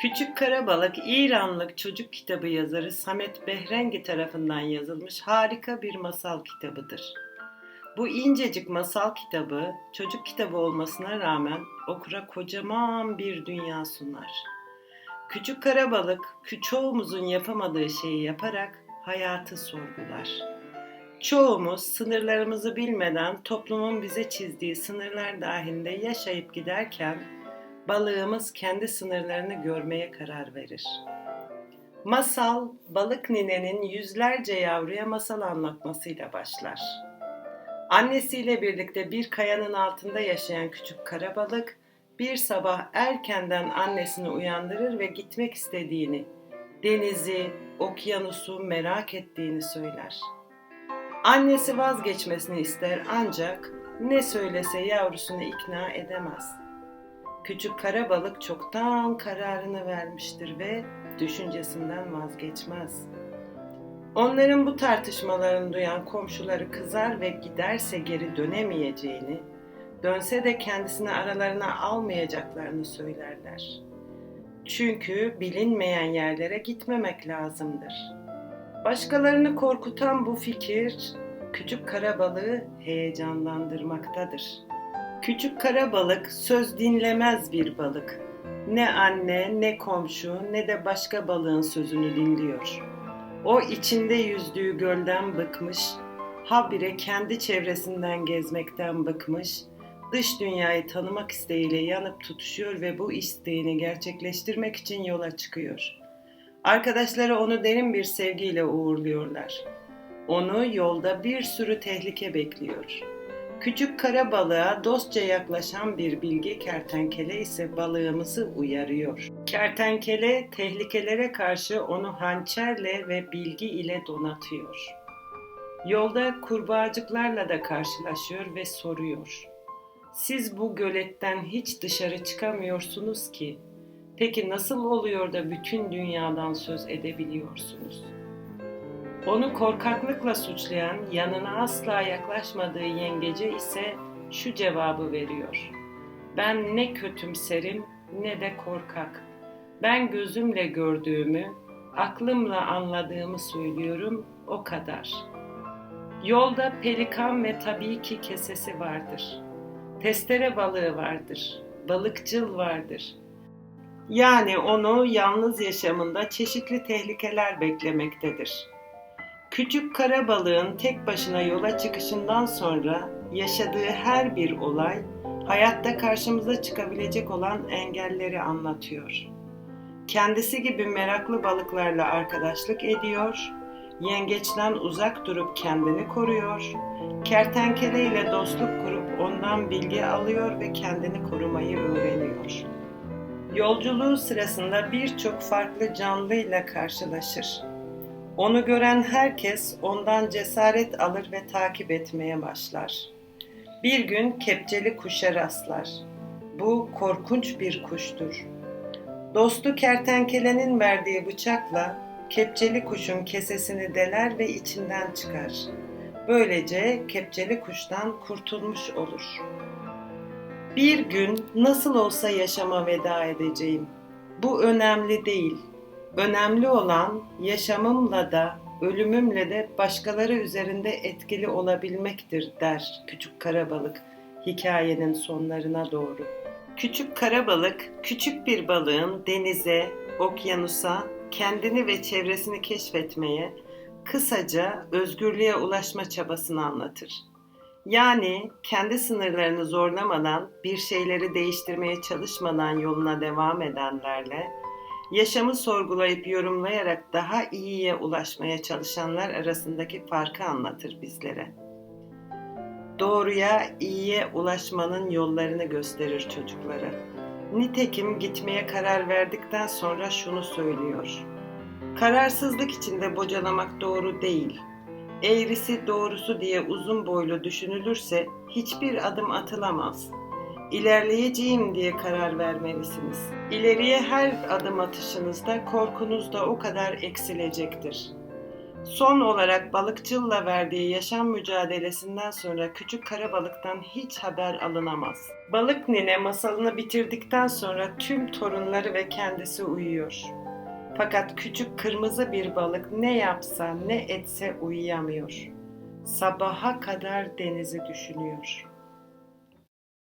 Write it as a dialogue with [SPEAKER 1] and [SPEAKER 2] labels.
[SPEAKER 1] Küçük Kara Balık İranlık çocuk kitabı yazarı Samet Behrengi tarafından yazılmış harika bir masal kitabıdır. Bu incecik masal kitabı çocuk kitabı olmasına rağmen okura kocaman bir dünya sunar. Küçük Kara Balık çoğumuzun yapamadığı şeyi yaparak hayatı sorgular. Çoğumuz sınırlarımızı bilmeden toplumun bize çizdiği sınırlar dahilinde yaşayıp giderken balığımız kendi sınırlarını görmeye karar verir. Masal, balık ninenin yüzlerce yavruya masal anlatmasıyla başlar. Annesiyle birlikte bir kayanın altında yaşayan küçük kara balık bir sabah erkenden annesini uyandırır ve gitmek istediğini, denizi, okyanusu merak ettiğini söyler. Annesi vazgeçmesini ister ancak ne söylese yavrusunu ikna edemez.'' Küçük kara balık çoktan kararını vermiştir ve düşüncesinden vazgeçmez. Onların bu tartışmalarını duyan komşuları kızar ve giderse geri dönemeyeceğini, dönse de kendisini aralarına almayacaklarını söylerler. Çünkü bilinmeyen yerlere gitmemek lazımdır. Başkalarını korkutan bu fikir küçük kara balığı heyecanlandırmaktadır.'' Küçük kara balık söz dinlemez bir balık. Ne anne, ne komşu, ne de başka balığın sözünü dinliyor. O içinde yüzdüğü gölden bıkmış, habire kendi çevresinden gezmekten bıkmış, dış dünyayı tanımak isteğiyle yanıp tutuşuyor ve bu isteğini gerçekleştirmek için yola çıkıyor. Arkadaşları onu derin bir sevgiyle uğurluyorlar. Onu yolda bir sürü tehlike bekliyor.'' Küçük kara balığa dostça yaklaşan bir bilge kertenkele ise balığımızı uyarıyor. Kertenkele tehlikelere karşı onu hançerle ve bilgi ile donatıyor. Yolda kurbağacıklarla da karşılaşıyor ve soruyor. Siz bu göletten hiç dışarı çıkamıyorsunuz ki. Peki nasıl oluyor da bütün dünyadan söz edebiliyorsunuz?'' Onu korkaklıkla suçlayan, yanına asla yaklaşmadığı yengece ise şu cevabı veriyor. Ben ne kötümserim ne de korkak. Ben gözümle gördüğümü, aklımla anladığımı söylüyorum, o kadar. Yolda pelikan ve tabii ki kesesi vardır. Testere balığı vardır. Balıkçıl vardır. Yani onu yalnız yaşamında çeşitli tehlikeler beklemektedir.'' Küçük kara balığın tek başına yola çıkışından sonra yaşadığı her bir olay hayatta karşımıza çıkabilecek olan engelleri anlatıyor. Kendisi gibi meraklı balıklarla arkadaşlık ediyor, yengeçten uzak durup kendini koruyor, kertenkele ile dostluk kurup ondan bilgi alıyor ve kendini korumayı öğreniyor. Yolculuğu sırasında birçok farklı canlıyla karşılaşır onu gören herkes ondan cesaret alır ve takip etmeye başlar. Bir gün kepçeli kuşa rastlar. Bu korkunç bir kuştur. Dostu kertenkelenin verdiği bıçakla kepçeli kuşun kesesini deler ve içinden çıkar. Böylece kepçeli kuştan kurtulmuş olur. Bir gün nasıl olsa yaşama veda edeceğim. Bu önemli değil.'' Önemli olan yaşamımla da ölümümle de başkaları üzerinde etkili olabilmektir der küçük karabalık hikayenin sonlarına doğru. Küçük karabalık küçük bir balığın denize, okyanusa, kendini ve çevresini keşfetmeye, kısaca özgürlüğe ulaşma çabasını anlatır. Yani kendi sınırlarını zorlamadan, bir şeyleri değiştirmeye çalışmadan yoluna devam edenlerle yaşamı sorgulayıp yorumlayarak daha iyiye ulaşmaya çalışanlar arasındaki farkı anlatır bizlere. Doğruya, iyiye ulaşmanın yollarını gösterir çocuklara. Nitekim gitmeye karar verdikten sonra şunu söylüyor. Kararsızlık içinde bocalamak doğru değil. Eğrisi doğrusu diye uzun boylu düşünülürse hiçbir adım atılamaz.'' İlerleyeceğim diye karar vermelisiniz. İleriye her adım atışınızda korkunuz da o kadar eksilecektir. Son olarak balıkçılla verdiği yaşam mücadelesinden sonra küçük kara balıktan hiç haber alınamaz. Balık nine masalını bitirdikten sonra tüm torunları ve kendisi uyuyor. Fakat küçük kırmızı bir balık ne yapsa ne etse uyuyamıyor. Sabaha kadar denizi düşünüyor.